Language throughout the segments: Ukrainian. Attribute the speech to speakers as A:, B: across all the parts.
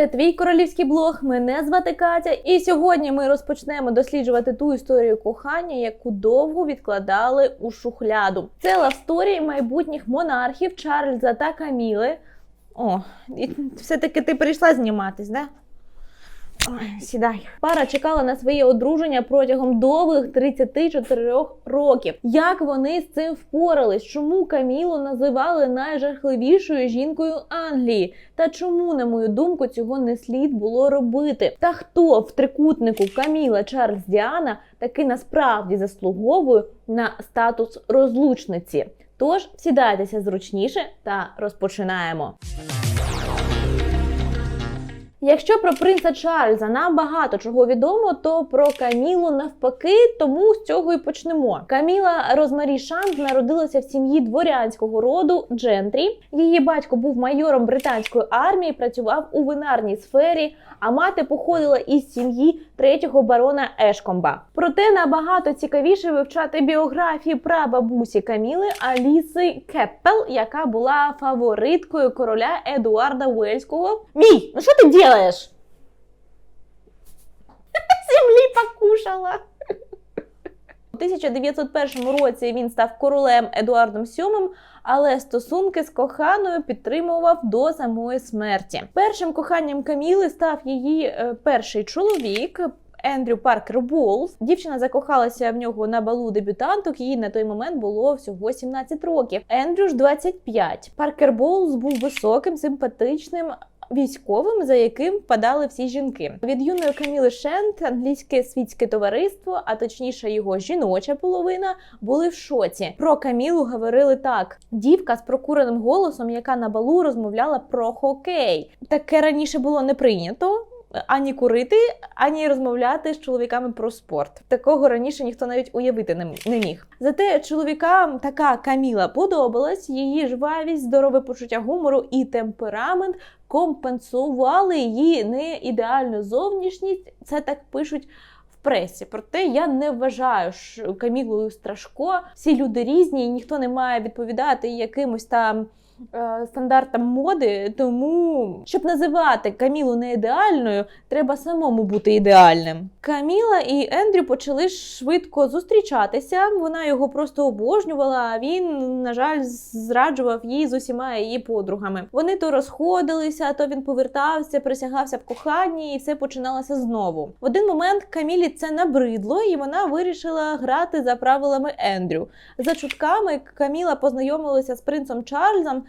A: це твій королівський блог. Мене звати Катя, і сьогодні ми розпочнемо досліджувати ту історію кохання, яку довго відкладали у шухляду. Це лавсторії майбутніх монархів Чарльза та Каміли. О, і все-таки ти прийшла зніматись, да? Сідай. Пара чекала на своє одруження протягом довгих 34 років. Як вони з цим впорались? Чому Камілу називали найжахливішою жінкою Англії? Та чому, на мою думку, цього не слід було робити? Та хто в трикутнику Каміла Чарльз Діана таки насправді заслуговує на статус розлучниці? Тож сідайтеся зручніше та розпочинаємо. Якщо про принца Чарльза нам багато чого відомо, то про Камілу навпаки, тому з цього і почнемо. Каміла Розмарі Шант народилася в сім'ї дворянського роду Джентрі. Її батько був майором британської армії, працював у винарній сфері, а мати походила із сім'ї третього барона Ешкомба. Проте набагато цікавіше вивчати біографії прабабусі Каміли Аліси Кеппел, яка була фавориткою короля Едуарда Уельського. Мій, ну що ти делаєш? Землі покушала. У 1901 році він став королем Едуардом VII, але стосунки з коханою підтримував до самої смерті. Першим коханням Каміли став її е, перший чоловік. Ендрю Паркер Болс. Дівчина закохалася в нього на балу дебютанток. Їй на той момент було всього 17 років. Ендрю ж 25. Паркер Болс був високим, симпатичним. Військовим, за яким впадали всі жінки, від юної Каміли Шент англійське світське товариство, а точніше його жіноча половина, були в шоці. Про Камілу говорили так: дівка з прокуреним голосом, яка на балу розмовляла про хокей. Таке раніше було не прийнято ані курити, ані розмовляти з чоловіками про спорт. Такого раніше ніхто навіть уявити не, міг. Зате чоловікам така Каміла подобалась, її жвавість, здорове почуття гумору і темперамент компенсували її не ідеальну зовнішність. Це так пишуть. Пресі, проте я не вважаю Камілою Страшко. Всі люди різні, і ніхто не має відповідати якимось там стандартам моди. Тому, щоб називати Камілу не ідеальною, треба самому бути ідеальним. Каміла і Ендрю почали швидко зустрічатися. Вона його просто обожнювала. А він, на жаль, зраджував її з усіма її подругами. Вони то розходилися, то він повертався, присягався в коханні, і все починалося знову. В один момент Камілі це набридло, і вона вирішила грати за правилами Ендрю. За чутками Каміла познайомилася з принцем Чарльзом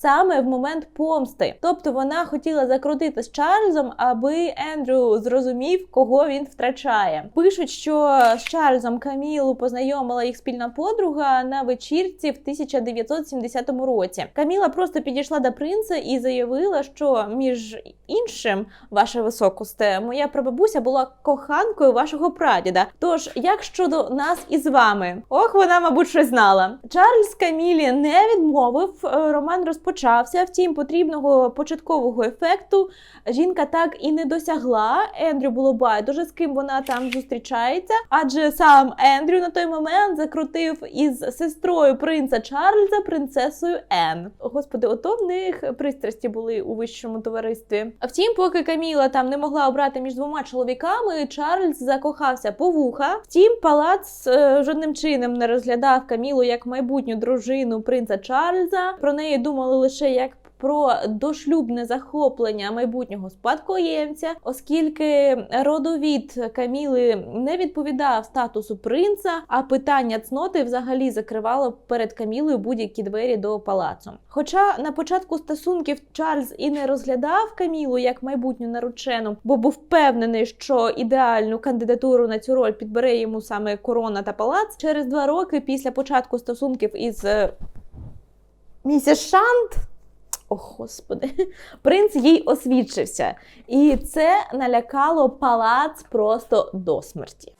A: саме в момент помсти. Тобто вона хотіла закрутити з Чарльзом, аби Ендрю зрозумів, кого він втрачає. Пишуть, що з Чарльзом Камілу познайомила їх спільна подруга на вечірці в 1970 році. Каміла просто підійшла до принца і заявила, що між іншим, ваше високосте, моя прабабуся була коханкою вашого прадіда. Тож, як щодо нас із вами? Ох, вона, мабуть, щось знала. Чарльз Камілі не відмовив. е, Роман розпочався. Втім, потрібного початкового ефекту жінка так і не досягла. Ендрю було байдуже, з ким вона там зустрічається, адже сам Ендрю на той момент закрутив із сестрою принца Чарльза, принцесою Ен. Господи, ото в них пристрасті були у вищому товаристві. А втім, поки Каміла там не могла обрати між двома чоловіками, Чарльз закохався по вуха. Втім, палац е, жодним чином не розглядав Камілу як майбутню дружину принца Чарльза. Про неї думали лише як про дошлюбне захоплення майбутнього спадкоємця, оскільки родовід Каміли не відповідав статусу принца, а питання цноти взагалі закривало перед Камілою будь-які двері до палацу. Хоча на початку стосунків Чарльз і не розглядав Камілу як майбутню наречену, бо був впевнений, що ідеальну кандидатуру на цю роль підбере йому саме корона та палац. Через два роки після початку стосунків із е, місіс Шант. О, господи, принц їй освідчився, і це налякало палац просто до смерті.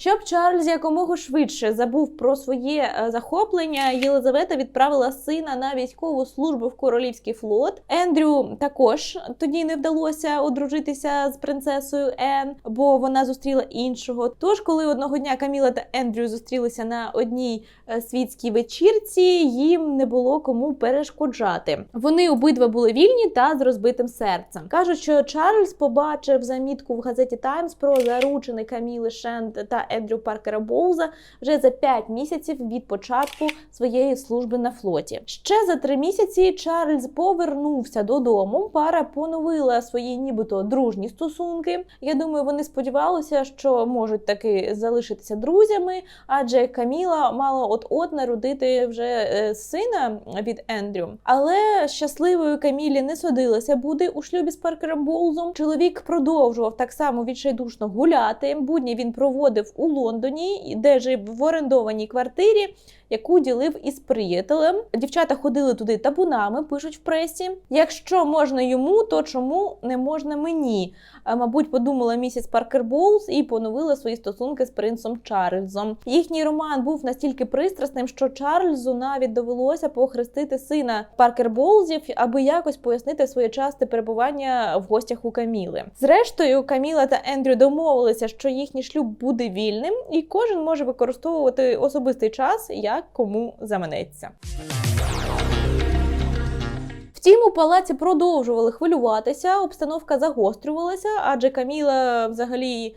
A: Щоб Чарльз якомога швидше забув про своє е, захоплення, Єлизавета відправила сина на військову службу в королівський флот. Ендрю також тоді не вдалося одружитися з принцесою Ен, бо вона зустріла іншого. Тож, коли одного дня Каміла та Ендрю зустрілися на одній е, світській вечірці, їм не було кому перешкоджати. Вони обидва були вільні та з розбитим серцем. Кажуть, що Чарльз побачив замітку в газеті Таймс про заручений Каміли Шенд та Ендрю Паркера Боуза вже за 5 місяців від початку своєї служби на флоті. Ще за три місяці Чарльз повернувся додому. Пара поновила свої нібито дружні стосунки. Я думаю, вони сподівалися, що можуть таки залишитися друзями, адже Каміла мала от-от народити вже е, сина від Ендрю. Але щасливою Камілі не судилося бути у шлюбі з Паркером Боузом. Чоловік продовжував так само відчайдушно гуляти. Будні він проводив у Лондоні, де жив в орендованій квартирі. Яку ділив із приятелем. Дівчата ходили туди табунами, пишуть в пресі. Якщо можна йому, то чому не можна мені? Мабуть, подумала місіс Паркер Боулс і поновила свої стосунки з принцем Чарльзом. Їхній роман був настільки пристрасним, що Чарльзу навіть довелося похрестити сина Паркер Боулзів, аби якось пояснити своє часте перебування в гостях у Каміли. Зрештою, Каміла та Ендрю домовилися, що їхній шлюб буде вільним, і кожен може використовувати особистий час як кому заманеться. Втім, у палаці продовжували хвилюватися, обстановка загострювалася, адже Каміла взагалі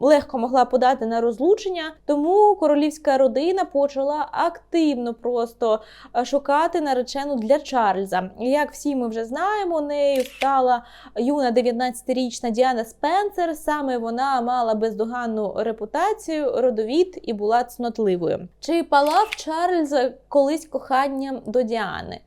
A: легко могла подати на розлучення. Тому королівська родина почала активно просто е, шукати наречену для Чарльза. Як всі ми вже знаємо, нею стала юна 19-річна Діана Спенсер. Саме вона мала бездоганну репутацію, родовід і була цнотливою. Чи палав Чарльз колись коханням до Діани?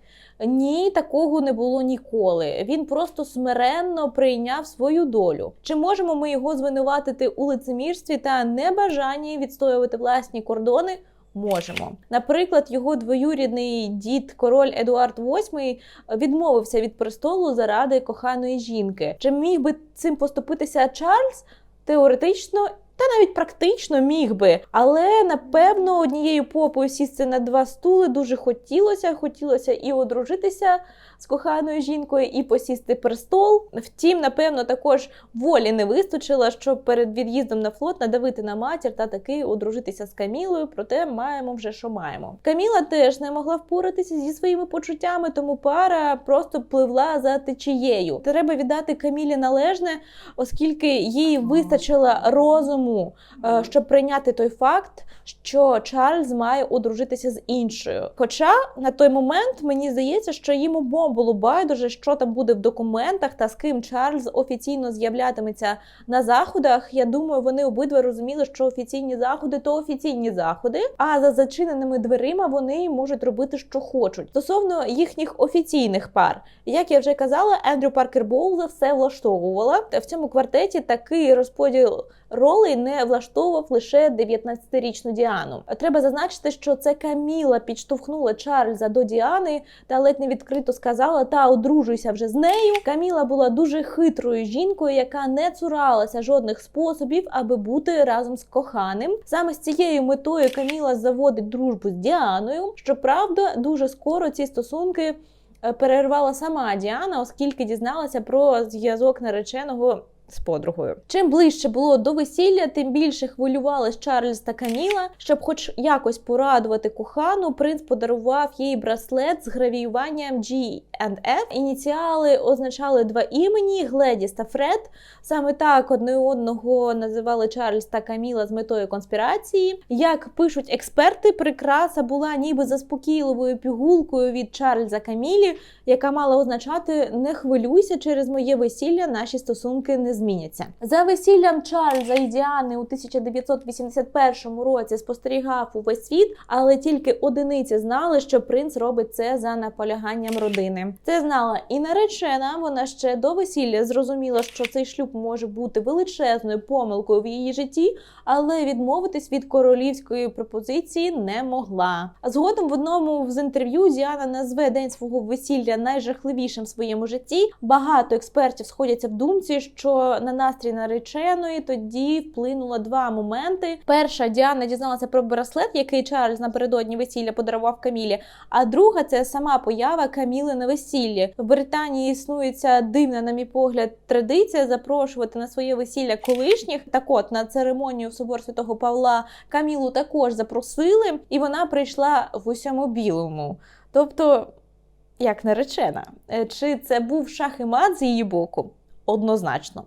A: Ні, такого не було ніколи. Він просто смиренно прийняв свою долю. Чи можемо ми його звинуватити у лицемірстві та небажанні відстоювати власні кордони? Можемо. Наприклад, його двоюрідний дід, король Едуард VIII, відмовився від престолу заради коханої жінки. Чи міг би цим поступитися Чарльз? Теоретично. Та навіть практично міг би, але напевно однією попою сісти на два стули дуже хотілося. Хотілося і одружитися з коханою жінкою, і посісти престол. Втім, напевно, також волі не вистачило, щоб перед від'їздом на флот надавити на матір та таки одружитися з Камілою. Проте маємо вже, що маємо. Каміла теж не могла впоратися зі своїми почуттями, тому пара просто пливла за течією. Треба віддати Камілі належне, оскільки їй вистачило розуму, е, щоб прийняти той факт, що Чарльз має одружитися з іншою. Хоча на той момент мені здається, що їм обом було байдуже, що там буде в документах та з ким Чарльз офіційно з'являтиметься на заходах. Я думаю, вони обидва розуміли, що офіційні заходи то офіційні заходи, а за зачиненими дверима вони можуть робити, що хочуть. Стосовно їхніх офіційних пар, як я вже казала, Ендрю Паркер Боулза все влаштовувала. В цьому квартеті такий розподіл ролей не влаштовував лише 19-річну Діану. Треба зазначити, що це Каміла підштовхнула Чарльза до Діани та ледь не відкрито сказала: та одружуйся вже з нею. Каміла була дуже хитрою жінкою, яка не цуралася жодних способів, аби бути разом з коханим. Саме з цією метою Каміла заводить дружбу з Діаною. Щоправда, дуже скоро ці стосунки. е, Перервала сама Діана, оскільки дізналася про зв'язок нареченого з подругою. Чим ближче було до весілля, тим більше хвилювались Чарльз та Каміла. Щоб, хоч якось порадувати кохану, принц подарував їй браслет з гравіюванням G Ініціали означали два імені Гледіс та Фред. Саме так одне одного називали Чарльз та Каміла з метою конспірації. Як пишуть експерти, прикраса була ніби заспокійливою пігулкою від Чарльза Камілі, яка мала означати не хвилюйся через моє весілля, наші стосунки не зміняться. За весіллям Чарльза і Діани у 1981 році спостерігав увесь світ, але тільки одиниці знали, що принц робить це за наполяганням родини. Це знала і наречена. Вона ще до весілля зрозуміла, що цей шлюб може бути величезною помилкою в її житті, але відмовитись від королівської пропозиції не могла. Згодом в одному з інтерв'ю Діана назве день свого весілля найжахливішим в своєму житті. Багато експертів сходяться в думці, що на настрій нареченої тоді вплинуло два моменти. Перша Діана дізналася про браслет, який Чарльз напередодні весілля подарував Камілі. А друга це сама поява Каміли на весіллі. В Британії існує ця дивна, на мій погляд, традиція запрошувати на своє весілля колишніх. Так от на церемонію в собор святого Павла Камілу також запросили, і вона прийшла в усьому білому. Тобто, як наречена, Е, чи це був шах і мат з її боку? Однозначно.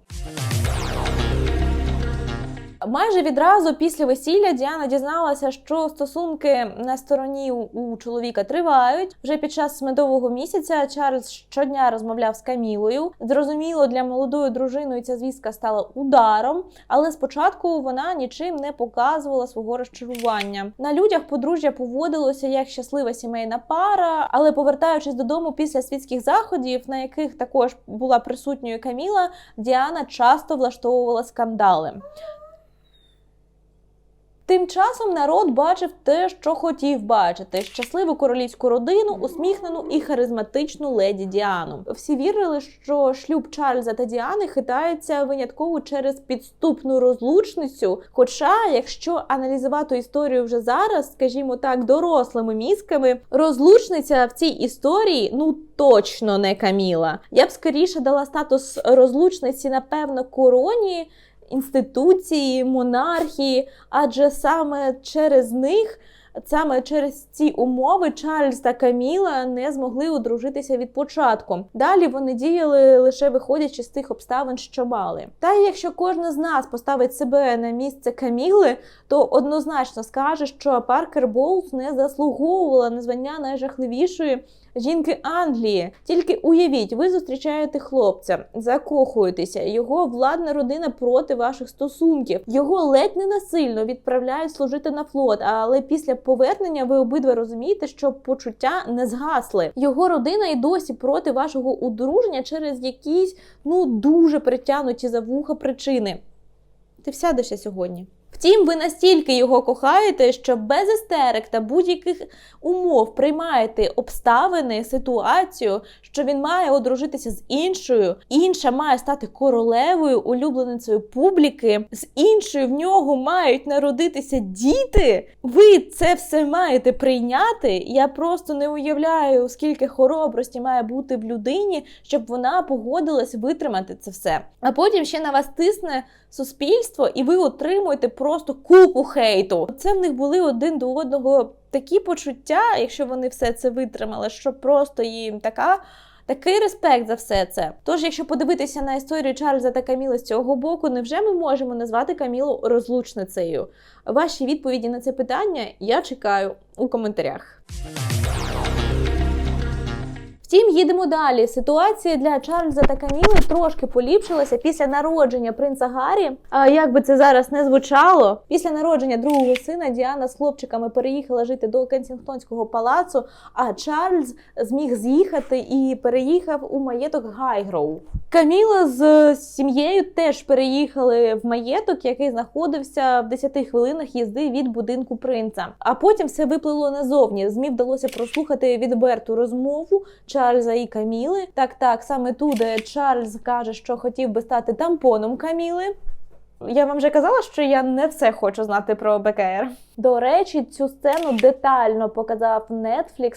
A: Майже відразу після весілля Діана дізналася, що стосунки на стороні у- чоловіка тривають. Вже під час медового місяця Чарльз щодня розмовляв з Камілою. Зрозуміло, для молодої дружиною ця звістка стала ударом, але спочатку вона нічим не показувала свого розчарування. На людях подружжя поводилося як щаслива сімейна пара, але повертаючись додому після світських заходів, на яких також була присутньою Каміла, Діана часто влаштовувала скандали. Тим часом народ бачив те, що хотів бачити: щасливу королівську родину, усміхнену і харизматичну леді Діану. Всі вірили, що шлюб Чарльза та Діани хитається винятково через підступну розлучницю. Хоча, якщо аналізувати історію вже зараз, скажімо так, дорослими мізками, розлучниця в цій історії ну точно не Каміла. Я б скоріше дала статус розлучниці, напевно, короні інституції, монархії, адже саме через них. Саме через ці умови Чарльз та Каміла не змогли одружитися від початку. Далі вони діяли лише виходячи з тих обставин, що мали. Та й якщо кожна з нас поставить себе на місце Каміли, то однозначно скаже, що Паркер Боулс не заслуговувала на звання найжахливішої жінки Англії. Тільки уявіть, ви зустрічаєте хлопця, закохуєтеся, його владна родина проти ваших стосунків. Його ледь не насильно відправляють служити на флот. Але після повернення ви обидва розумієте, що почуття не згасли. Його родина і досі проти вашого одруження через якісь ну дуже притягнуті за вуха причини. Ти всядешся сьогодні. Втім, ви настільки його кохаєте, що без істерик та будь-яких умов приймаєте обставини, ситуацію, що він має одружитися з іншою, інша має стати королевою, улюбленицею публіки, з іншою в нього мають народитися діти. Ви це все маєте прийняти. Я просто не уявляю, скільки хоробрості має бути в людині, щоб вона погодилась витримати це все. А потім ще на вас тисне суспільство, і ви отримуєте просто купу хейту. Це в них були один до одного такі почуття, якщо вони все це витримали, що просто їм така. Такий респект за все це. Тож, якщо подивитися на історію Чарльза та Каміли з цього боку, невже ми можемо назвати Камілу розлучницею? Ваші відповіді на це питання я чекаю у коментарях. Втім, їдемо далі. Ситуація для Чарльза та Каміли трошки поліпшилася після народження принца Гаррі. А як би це зараз не звучало, після народження другого сина Діана з хлопчиками переїхала жити до Кенсінгтонського палацу, а Чарльз зміг з'їхати і переїхав у маєток Гайгроув. Каміла з сім'єю теж переїхали в маєток, який знаходився в 10 хвилинах їзди від будинку принца. А потім все виплило назовні. Змі вдалося прослухати відверту розмову Чарльза і Каміли. Так, так, саме туди Чарльз каже, що хотів би стати тампоном Каміли. Я вам вже казала, що я не все хочу знати про БКР. До речі, цю сцену детально показав Netflix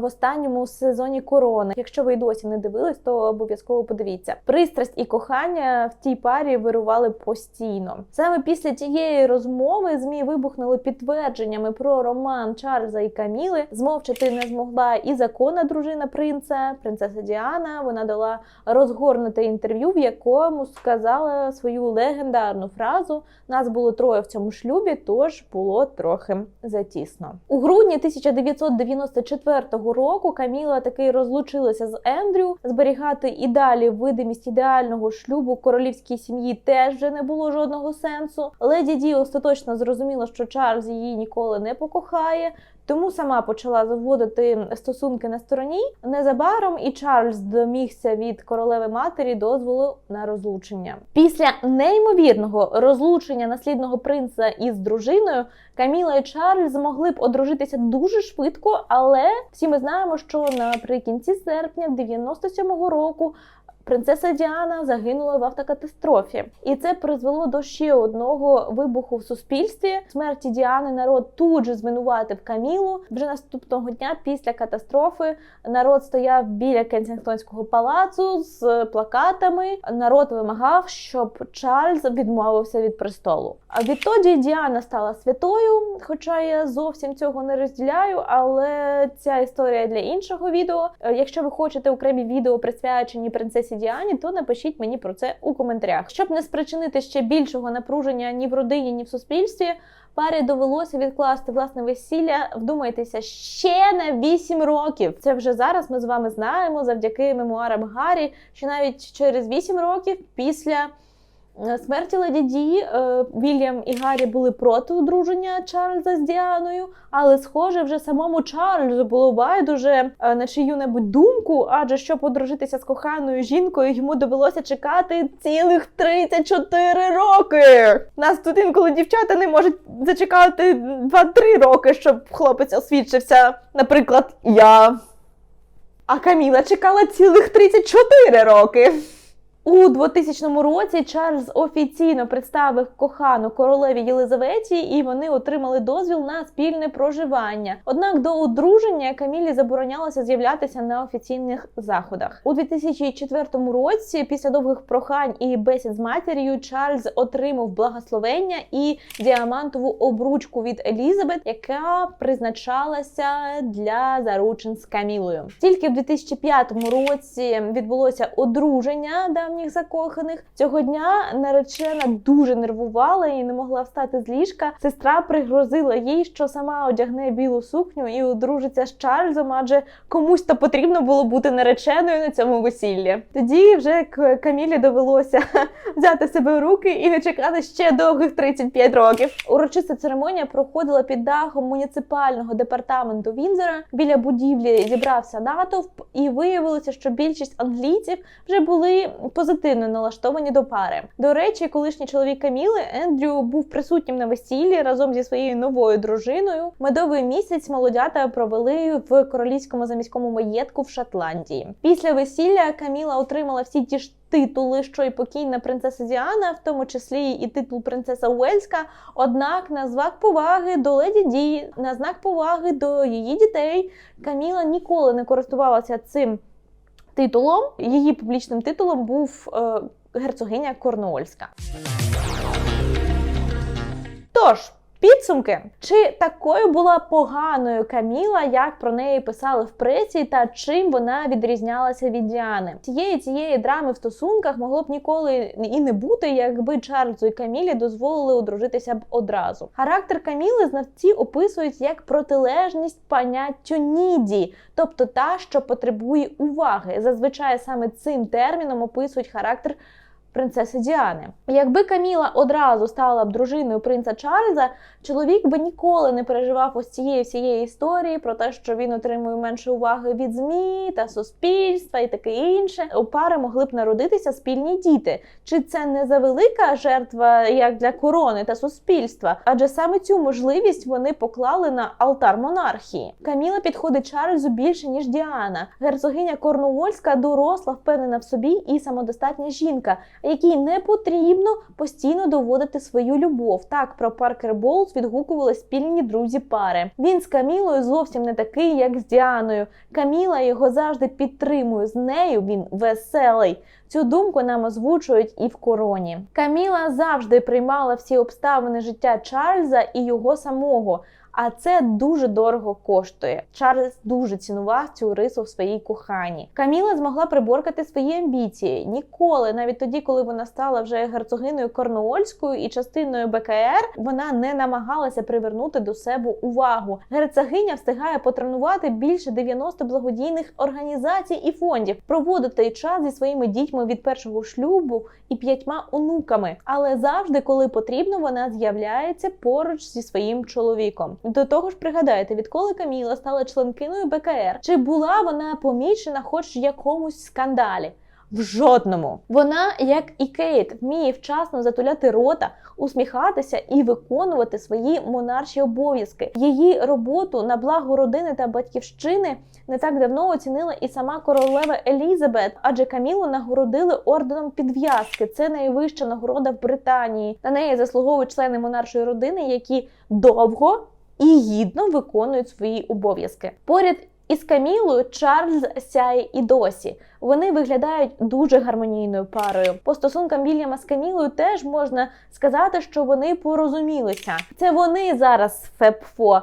A: в останньому сезоні корони. Якщо ви й досі не дивились, то обов'язково подивіться. Пристрасть і кохання в тій парі вирували постійно. Саме після тієї розмови змі вибухнули підтвердженнями про роман Чарльза і Каміли. Змовчати не змогла і законна дружина принца, принцеса Діана. Вона дала розгорнуте інтерв'ю, в якому сказала свою легендарну фразу: нас було троє в цьому шлюбі, тож було трохи затісно. У грудні 1994 року Каміла таки розлучилася з Ендрю. Зберігати і далі видимість ідеального шлюбу королівській сім'ї теж вже не було жодного сенсу. Леді Ді остаточно зрозуміла, що Чарльз її ніколи не покохає. Тому сама почала заводити стосунки на стороні. Незабаром і Чарльз домігся від королеви матері дозволу на розлучення. Після неймовірного розлучення наслідного принца із дружиною Каміла і Чарльз змогли б одружитися дуже швидко, але всі ми знаємо, що наприкінці серпня 97-го року Принцеса Діана загинула в автокатастрофі, і це призвело до ще одного вибуху в суспільстві. Смерті Діани народ тут же звинуватив Камілу. Вже наступного дня після катастрофи народ стояв біля Кенсінгтонського палацу з плакатами. Народ вимагав, щоб Чарльз відмовився від престолу. А відтоді Діана стала святою, хоча я зовсім цього не розділяю. Але ця історія для іншого відео. Е, Якщо ви хочете окремі відео присвячені принцесі Діані, то напишіть мені про це у коментарях. Щоб не спричинити ще більшого напруження ні в родині, ні в суспільстві. Парі довелося відкласти власне весілля. Вдумайтеся ще на 8 років. Це вже зараз ми з вами знаємо завдяки мемуарам Гаррі, що навіть через 8 років після смерті леді Ді е, Вільям і Гаррі були проти одруження Чарльза з Діаною, але схоже, вже самому Чарльзу було байдуже е, на чию-небудь думку, адже щоб одружитися з коханою жінкою, йому довелося чекати цілих 34 роки. Нас тут інколи дівчата не можуть зачекати 2-3 роки, щоб хлопець освідчився. Наприклад, я. А Каміла чекала цілих 34 роки. У 2000 році Чарльз офіційно представив кохану королеві Єлизаветі, і вони отримали дозвіл на спільне проживання. Однак до одруження Камілі заборонялося з'являтися на офіційних заходах. У 2004 році, після довгих прохань і бесід з матір'ю, Чарльз отримав благословення і діамантову обручку від Елізабет, яка призначалася для заручин з Камілою. Тільки в 2005 році відбулося одруження давніх закоханих. Цього дня наречена дуже нервувала і не могла встати з ліжка. Сестра пригрозила їй, що сама одягне білу сукню і одружиться з Чарльзом, адже комусь то потрібно було бути нареченою на цьому весіллі. Тоді вже Камілі довелося взяти себе в руки і не чекати ще довгих 35 років. Урочиста церемонія проходила під дахом муніципального департаменту Вінзора. Біля будівлі зібрався натовп, і виявилося, що більшість англійців вже були позитивно налаштовані до пари. До речі, колишній чоловік Каміли Ендрю був присутнім на весіллі разом зі своєю новою дружиною. Медовий місяць молодята провели в королівському заміському маєтку в Шотландії. Після весілля Каміла отримала всі ті ж титули, що й покійна принцеса Діана, в тому числі і титул принцеса Уельська. Однак на знак поваги до леді Ді, на знак поваги до її дітей, Каміла ніколи не користувалася цим титулом. Її публічним титулом був е, герцогиня Корнуольська. Тож. Підсумки, чи такою була поганою Каміла, як про неї писали в пресі, та чим вона відрізнялася від Діани? Цієї цієї драми в стосунках могло б ніколи і не бути, якби Чарльзу і Камілі дозволили одружитися б одразу. Характер Каміли знавці описують як протилежність поняттю ніді, тобто та, що потребує уваги. Зазвичай саме цим терміном описують характер принцеси Діани. Якби Каміла одразу стала б дружиною принца Чарльза, чоловік би ніколи не переживав ось цієї всієї історії про те, що він отримує менше уваги від змі та суспільства і таке інше. У пари могли б народитися спільні діти. Чи це не завелика жертва як для корони та суспільства? Адже саме цю можливість вони поклали на алтар монархії. Каміла підходить Чарльзу більше ніж Діана. Герцогиня Корнуольська доросла, впевнена в собі і самодостатня жінка якій не потрібно постійно доводити свою любов. Так про Паркер Боулс відгукували спільні друзі пари. Він з Камілою зовсім не такий, як з Діаною. Каміла його завжди підтримує. З нею він веселий. Цю думку нам озвучують і в короні. Каміла завжди приймала всі обставини життя Чарльза і його самого. А це дуже дорого коштує. Чарльз дуже цінував цю рису в своїй коханій. Каміла змогла приборкати свої амбіції. Ніколи, навіть тоді, коли вона стала вже герцогиною Корнуольською і частиною БКР, вона не намагалася привернути до себе увагу. Герцогиня встигає потренувати більше 90 благодійних організацій і фондів, проводити час зі своїми дітьми від першого шлюбу і п'ятьма онуками. Але завжди, коли потрібно, вона з'являється поруч зі своїм чоловіком. До того ж, пригадайте, відколи Каміла стала членкиною БКР, чи була вона помічена хоч в якомусь скандалі? В жодному. Вона, як і Кейт, вміє вчасно затуляти рота, усміхатися і виконувати свої монарші обов'язки. Її роботу на благо родини та батьківщини не так давно оцінила і сама королева Елізабет, адже Камілу нагородили орденом підв'язки. Це найвища нагорода в Британії. На неї заслуговують члени монаршої родини, які довго і гідно виконують свої обов'язки. Поряд із Камілою Чарльз сяє і досі. Вони виглядають дуже гармонійною парою. По стосункам Вільяма з Камілою теж можна сказати, що вони порозумілися. Це вони зараз фепфо.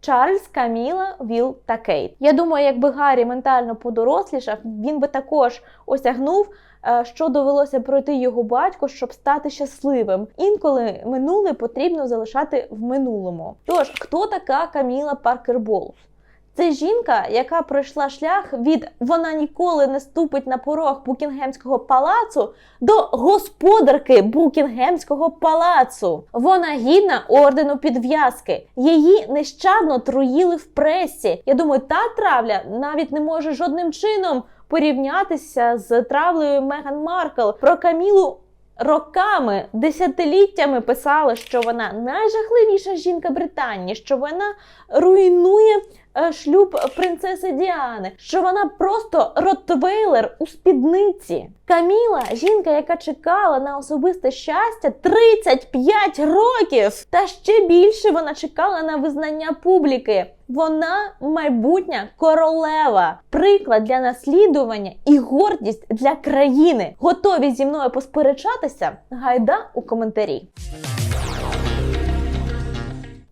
A: Чарльз, Каміла, Віл та Кейт. Я думаю, якби Гаррі ментально подорослішав, він би також осягнув, е, що довелося пройти його батько, щоб стати щасливим. Інколи минуле потрібно залишати в минулому. Тож, хто така Каміла Паркер Боулс? Це жінка, яка пройшла шлях від вона ніколи не ступить на порог Букінгемського палацу до господарки Букінгемського палацу. Вона гідна ордену підв'язки. Її нещадно труїли в пресі. Я думаю, та травля навіть не може жодним чином порівнятися з травлею Меган Маркл. Про Камілу роками, десятиліттями писали, що вона найжахливіша жінка Британії, що вона руйнує шлюб принцеси Діани, що вона просто ротвейлер у спідниці. Каміла, жінка, яка чекала на особисте щастя 35 років, та ще більше вона чекала на визнання публіки. Вона майбутня королева, приклад для наслідування і гордість для країни. Готові зі мною посперечатися? Гайда у коментарі.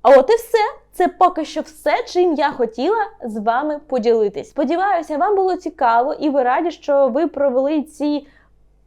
A: А от і все. Це поки що все, чим я хотіла з вами поділитись. Сподіваюся, вам було цікаво, і ви раді, що ви провели ці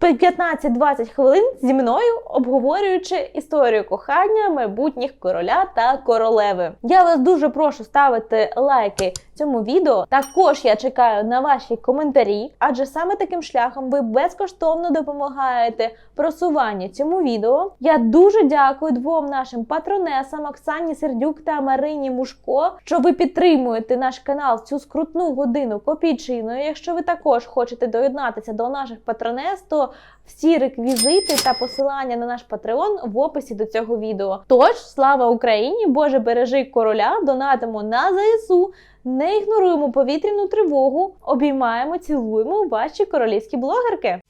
A: 15-20 хвилин зі мною, обговорюючи історію кохання майбутніх короля та королеви. Я вас дуже прошу ставити лайки цьому відео. Також я чекаю на ваші коментарі, адже саме таким шляхом ви безкоштовно допомагаєте просуванню цьому відео. Я дуже дякую двом нашим патронесам Оксані Сердюк та Марині Мушко, що ви підтримуєте наш канал в цю скрутну годину копійчиною. Якщо ви також хочете доєднатися до наших патронес, то всі реквізити та посилання на наш патреон в описі до цього відео. Тож, слава Україні! Боже бережи короля! Донатимо на ЗСУ. Не ігноруємо повітряну тривогу, обіймаємо, цілуємо ваші королівські блогерки.